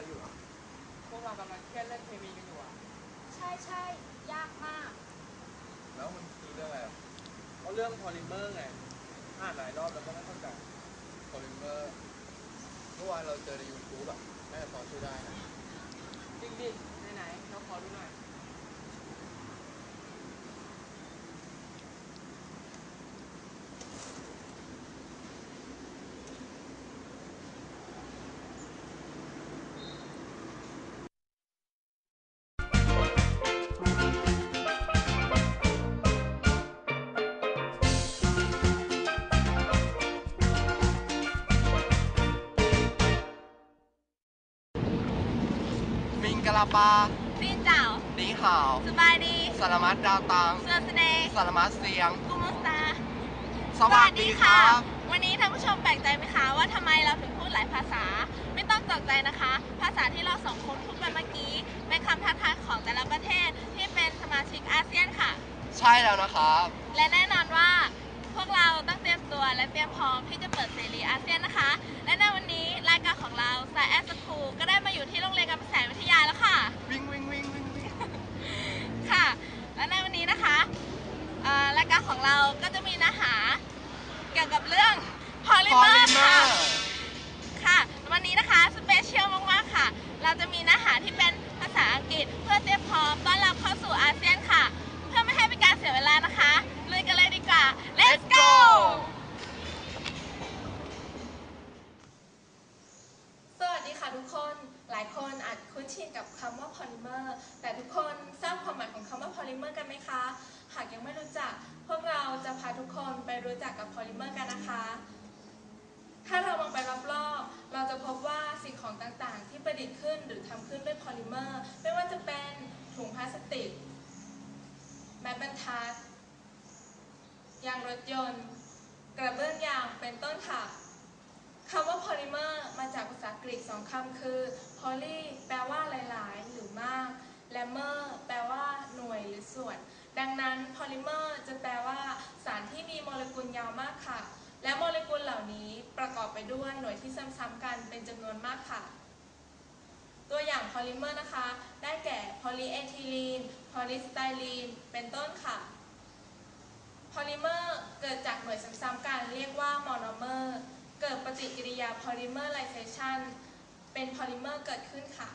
อะไรอยู่เหรอพวกเรากำลังเครียดเรื่องเคมีกันอยู่อะใช่ใช่ยากมาก แล้วมันคือเรื่องอะไรอะเพราะเรื่องพอลิเมอร์ไงอ่านหลายรอบแล้วก็ไม่เข้าใจโพลิเมอร์เมื่อวานเราเจอในยูทูบอะน่าจะพอช่วยได้นะ จริงดิไหนๆเราขอดูหน่อย มิงกะลาปาปีนเจ้านีห่าวสบายดีสารมัดดาวตังเสื้อสเนย์สารมัดเสียงกุมุสตาสวัสดีครับ วันนี้ท่านผู้ชมแปลกใจไหมคะว่าทำไมเราถึงพูดหลายภาษา ไม่ต้องตกใจนะคะ ภาษาที่เราสองคนพูดไปเมื่อกี้เป็นคำทักทายของแต่ละประเทศที่เป็นสมาชิกอาเซียนค่ะ ใช่แล้วนะครับ และแน่นอนว่าพ วกเราต้องเตรียมตัวและเตรียมพร้อมที่จะเปิดเสรีอาเซียนนะคะ และในวันนี้รายการของเราสายแอสคูก็ได้มาอยู่ที่โรงเรียนกำแพงวิทยาแล้วค่ะ วิ่งวิ่งวิ่งวิ่งวิ่งค่ะ และในวันนี้นะคะเอ่อรายการของเราก็จะมีเนื้อหาเกี่ยวกับเรื่อง ชินกับคำว่า polymer แต่ทุกคนทราบความหมายของคำว่า polymer กันไหมคะ หากยังไม่รู้จัก พวกเราจะพาทุกคนไปรู้จักกับ polymer กันนะคะ ถ้าเรามองไปรอบๆ เราจะพบว่าสิ่งของต่างๆ ที่ประดิษฐ์ขึ้นหรือทำขึ้นด้วย polymer ไม่ว่าจะเป็นถุงพลาสติก แม้บรรทัด ยางรถยนต์ กระเบื้องยาง เป็นต้นค่ะ คำว่า polymer มาจากภาษากรีกสองคำคือ poly แปลว่าหลาย ๆ หรือมาก และ mer แปลว่าหน่วยหรือส่วน ดังนั้น polymer จะแปลว่าสารที่มีโมเลกุลยาวมากค่ะ และโมเลกุลเหล่านี้ประกอบไปด้วยหน่วยที่ซ้ำๆกันเป็นจำนวนมากค่ะ ตัวอย่าง polymer นะคะ ได้แก่ polyethylene polystyrene เป็นต้นค่ะพอลิเมอร์เกิดจากหน่วยซ้ำๆกันเรียกว่ามอนอเมอร์ เกิดปฏิกิริยาพอลิเมอร์ไลเซชันเป็นพอลิเมอร์เกิดขึ้นค่ะ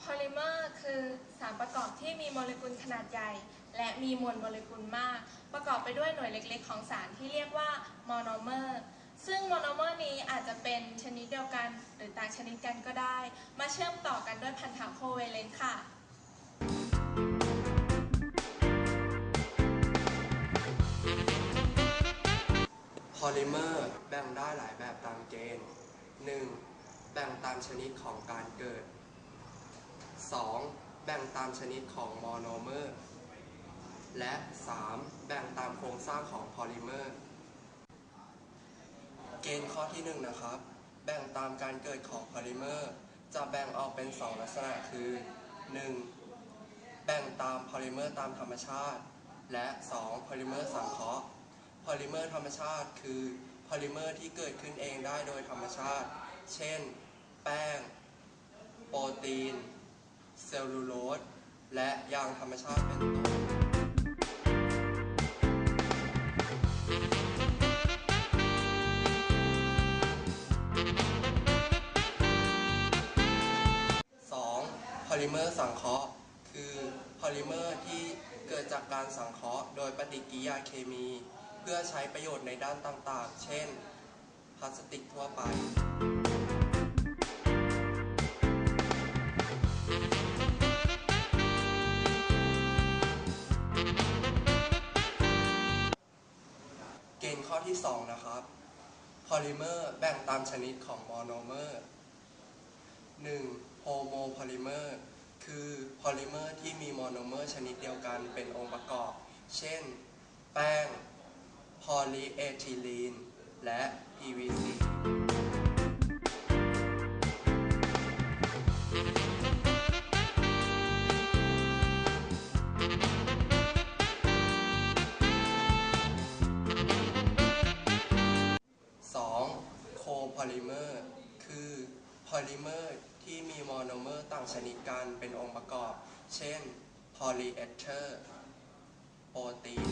พอลิเมอร์คือสารประกอบที่มีโมเลกุลขนาดใหญ่และมีมวลโมเลกุลมาก ประกอบไปด้วยหน่วยเล็กๆ ของสารที่เรียกว่ามอนอเมอร์ ซึ่งมอนอเมอร์นี้อาจจะเป็นชนิดเดียวกันหรือต่างชนิดกันก็ได้ มาเชื่อมต่อกันด้วยพันธะโคเวเลนต์ค่ะพอลิเมอร์แบ่งได้หลายแบบตามเกณฑ์ 1. แบ่งตามชนิดของการเกิด 2. แบ่งตามชนิดของโมอนเมอร์ และ 3. แบ่งตามโครงสร้างของพอลิเมอร์ เกณฑ์ข้อที่ 1 นะครับ แบ่งตามการเกิดของพอลิเมอร์ จะแบ่งออกเป็น 2 ลักษณะคือ 1. แบ่งตามพอลิเมอร์ตามธรรมชาติ และ 2. พอลิเมอร์สังเคราะห์ พอลิเมอร์ธรรมชาติคือพอลิเมอร์ที่เกิดขึ้นเองได้โดยธรรมชาติ เช่น แป้ง โปรตีน เซลลูโลส และยางธรรมชาติเป็นต้น ลิเมอร์สังเคราะห์ คือพอลิเมอร์ที่เกิดจากการสังเคราะห์โดยปฏิกิริยาเคมี เพื่อใช้ประโยชน์ในด้านต่างๆ เช่น พลาสติกทั่วไปเกณฑ์ข้อที่ 2 นะครับ พอลิเมอร์แบ่งตามชนิดของมอนเมอร์ 1. โมโพลิเมอร์ คือพอลิเมอร์ที่มีโมโนเมอร์ชนิดเดียวกันเป็นองค์ประกอบ เช่น แป้งพอลีเอทิลีน และ PVC 2. โคโพลิเมอร์ คือพอลิเมอร์ ที่มีโมโนเมอร์ต่างชนิดกันเป็นองค์ประกอบ เช่น พอลีเอสเตอร์โปรตีน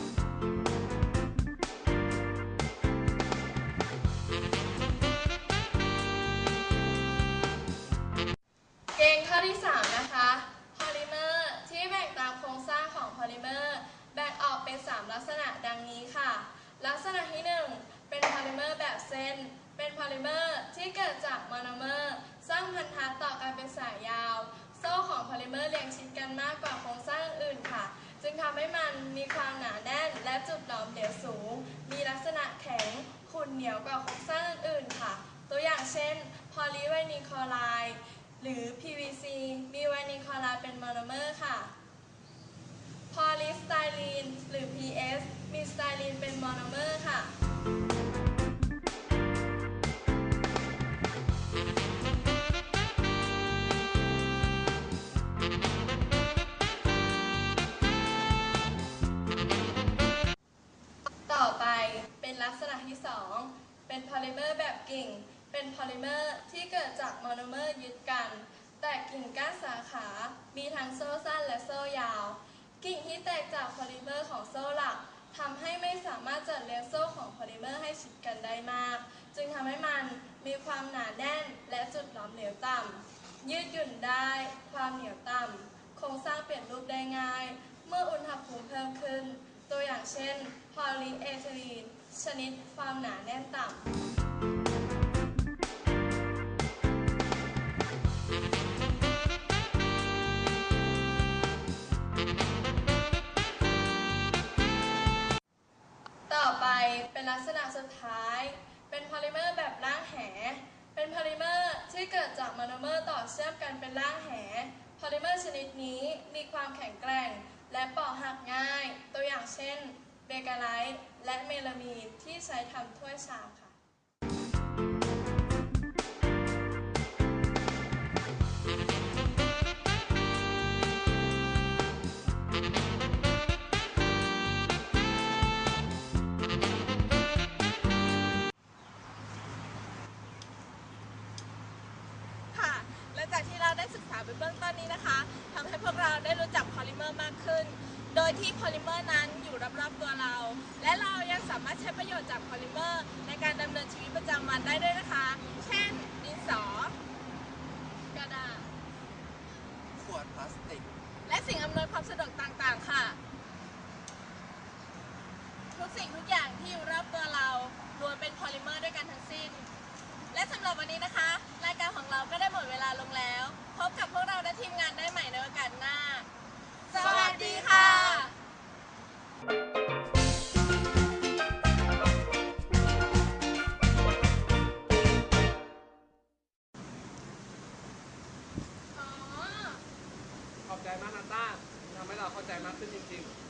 เกณฑ์ข้อที่ 3 นะคะ พอลิเมอร์ที่แบ่งตามโครงสร้างของพอลิเมอร์แบ่งออกเป็น 3 ลักษณะดังนี้ค่ะ ลักษณะที่ 1 เป็นพอลิเมอร์แบบเส้น เป็นพอลิเมอร์ที่เกิดจากโมโนเมอร์ สร้างพันธะต่อกันเป็นสายยาว โซ่ของพอลิเมอร์เรียงชิดกันมากกว่าโครงสร้างอื่นค่ะ จึงทำให้มันมีความหนาแน่นและจุดหลอมเหลวสูง มีลักษณะแข็งขุ่นเหนียวกว่าโครงสร้างอื่นๆค่ะ ตัวอย่างเช่นพอลิไวนิคลอไรด์หรือ PVC มีไวนิคลอไรด์เป็นโมโนเมอร์ค่ะพอลิสไตรีนหรือ PS มีสไตรีนเป็นโมโนเมอร์ค่ะ เป็นพอลิเมอร์ที่เกิดจากโมโนเมอร์ยึดกัน แต่กิ่งก้านสาขา มีทั้งโซ่สั้นและโซ่ยาว กิ่งที่แตกจากพอลิเมอร์ของโซ่หลักทำให้ไม่สามารถจัดเรียงโซ่ของพอลิเมอร์ให้ชิดกันได้มาก จึงทำให้มันมีความหนาแน่นและจุดหลอมเหลวต่ำยืดหยุ่นได้ ความเหนียวต่ำโครงสร้างเปลี่ยนรูปได้ง่าย เมื่ออุณหภูมิเพิ่มขึ้น ตัวอย่างเช่น พอลีเอทิลีน ชนิดความหนาแน่นต่ำ เป็นลักษณะสุดท้าย เป็นพอลิเมอร์แบบร่างแห เป็นพอลิเมอร์ที่เกิดจากโมโนเมอร์ต่อเชื่อมกันเป็นร่างแห พอลิเมอร์ชนิดนี้มีความแข็งแกร่ง และเปราะหักง่าย ตัวอย่างเช่นเบเกอไรต์และเมลามีนที่ใช้ทำถ้วยชามค่ะ ยที่พอลิเมอร์นั้นอยู่รอบๆตัวเรา และเรายังสามารถใช้ประโยชน์จากพอลิเมอร์ ในการดำเนินชีวิตประจำวันได้ด้วยนะคะ เช่น ดินสอ กระดาษ ขวดพลาสติก และสิ่งอำนวยความสะดวกต่างๆ ค่ะ ทุกสิ่งทุกอย่างที่อยู่รอบตัวเราล้วนเป็นพอลิเมอร์ด้วยกันทั้งสิ้น และสำหรับวันนี้นะคะ รายการของเราก็ได้หมดเวลาลงแล้ว พบกับพวกเราและทีมงานได้ใหม่ในโอกาสหน้า ใจมากนะต้าทำให้เราเข้าใจมากขึ้นจริง ๆ